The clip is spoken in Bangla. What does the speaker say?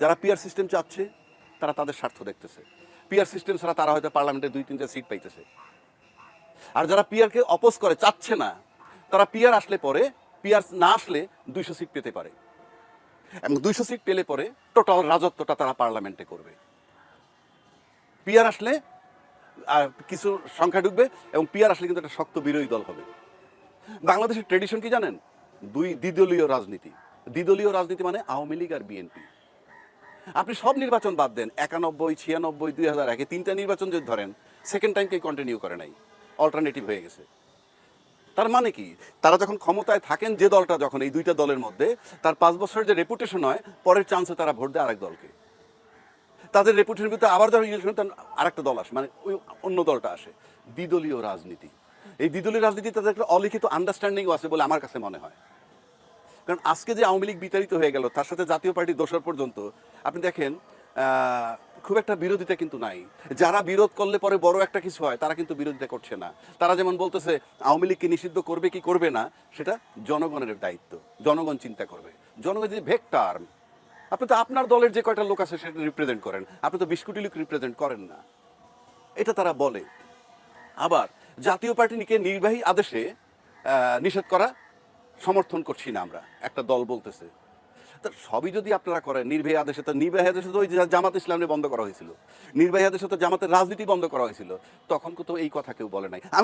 যারা পিয়ার সিস্টেম চাচ্ছে, তারা তাদের স্বার্থ দেখতেছে। পিয়ার সিস্টেম ছাড়া তারা হয়তো পার্লামেন্টে দুই, তিনটা সিট পাইতেছে। আর যারা পিয়ারকে অপোজ করে, চাচ্ছে না, তারা পিয়ার আসলে পরে পিয়ার না আসলে দুইশো সিট পেতে পারে। এবং দুইশো সিট পেলে পরে টোটাল রাজত্বটা তারা পার্লামেন্টে করবে। পিয়ার আসলে আর কিছু সংখ্যা ঢুকবে এবং পিয়ার আসলে কিন্তু একটা শক্ত বিরোধী দল হবে। বাংলাদেশের ট্রেডিশন কি জানেন? দুই দ্বিদলীয় রাজনীতি। দ্বিদলীয় রাজনীতি মানে আওয়ামী লীগ আর বিএনপি আপনি সব নির্বাচন বাদ দেন, একানব্বই, ছিয়ানব্বই, দুই হাজার একে তিনটা নির্বাচন যদি ধরেন সেকেন্ড টাইমকে কন্টিনিউ করে নাই অল্টারনেটিভ হয়ে গেছে। তার মানে কি? তারা যখন ক্ষমতায় থাকেন, যে দলটা যখন, এই দুইটা দলের মধ্যে, তার পাঁচ বছরের যে রেপুটেশন হয়, পরের চান্সে তারা ভোট দেয় আরেক দলকে। তাদের রেপুটেশন ভিতরে আবার যখন ইলেকশন তখন আরেকটা দল আসে মানে ওই অন্য দলটা আসে, দ্বিদলীয় রাজনীতি। এই দ্বিদলীয় রাজনীতি তাদের একটা অলিখিত আন্ডারস্ট্যান্ডিংও আছে বলে আমার কাছে মনে হয়। কারণ আজকে যে আওয়ামী লীগ বিতাড়িত হয়ে গেল, তার সাথে জাতীয় পার্টি দোষর পর্যন্ত, আপনি দেখেন খুব একটা বিরোধিতা কিন্তু নাই। যারা বিরোধ করলে পরে বড় একটা কিছু হয়, তারা কিন্তু বিরোধিতা করছে না। তারা যেমন বলতেছে, আওয়ামী লীগকে নিষিদ্ধ করবে কি করবে না, সেটা জনগণের দায়িত্ব, জনগণ চিন্তা করবে। জনগণ যে ভেক্টার আপনি তো আপনার দলের যে কয়টা লোক আছে সেটা রিপ্রেজেন্ট করেন, আপনি তো বিশ কোটি লোক রিপ্রেজেন্ট করেন না। এটা তারা বলে। আবার, জাতীয় পার্টিকে নির্বাহী আদেশে নিষেধ করা সমর্থন করছি না আমরা। একটা দল বলতেছে। তা সবই যদি আপনারা করেন নির্বাহী আদেশে তো নির্বাহী আদেশে তো ওই জামাত ইসলামে বন্ধ করা হয়েছিল। নির্বাহী আদেশে তো জামাতের রাজনীতি বন্ধ করা হয়েছিল। তখন তো এই কথা কেউ বলে নাই। আমি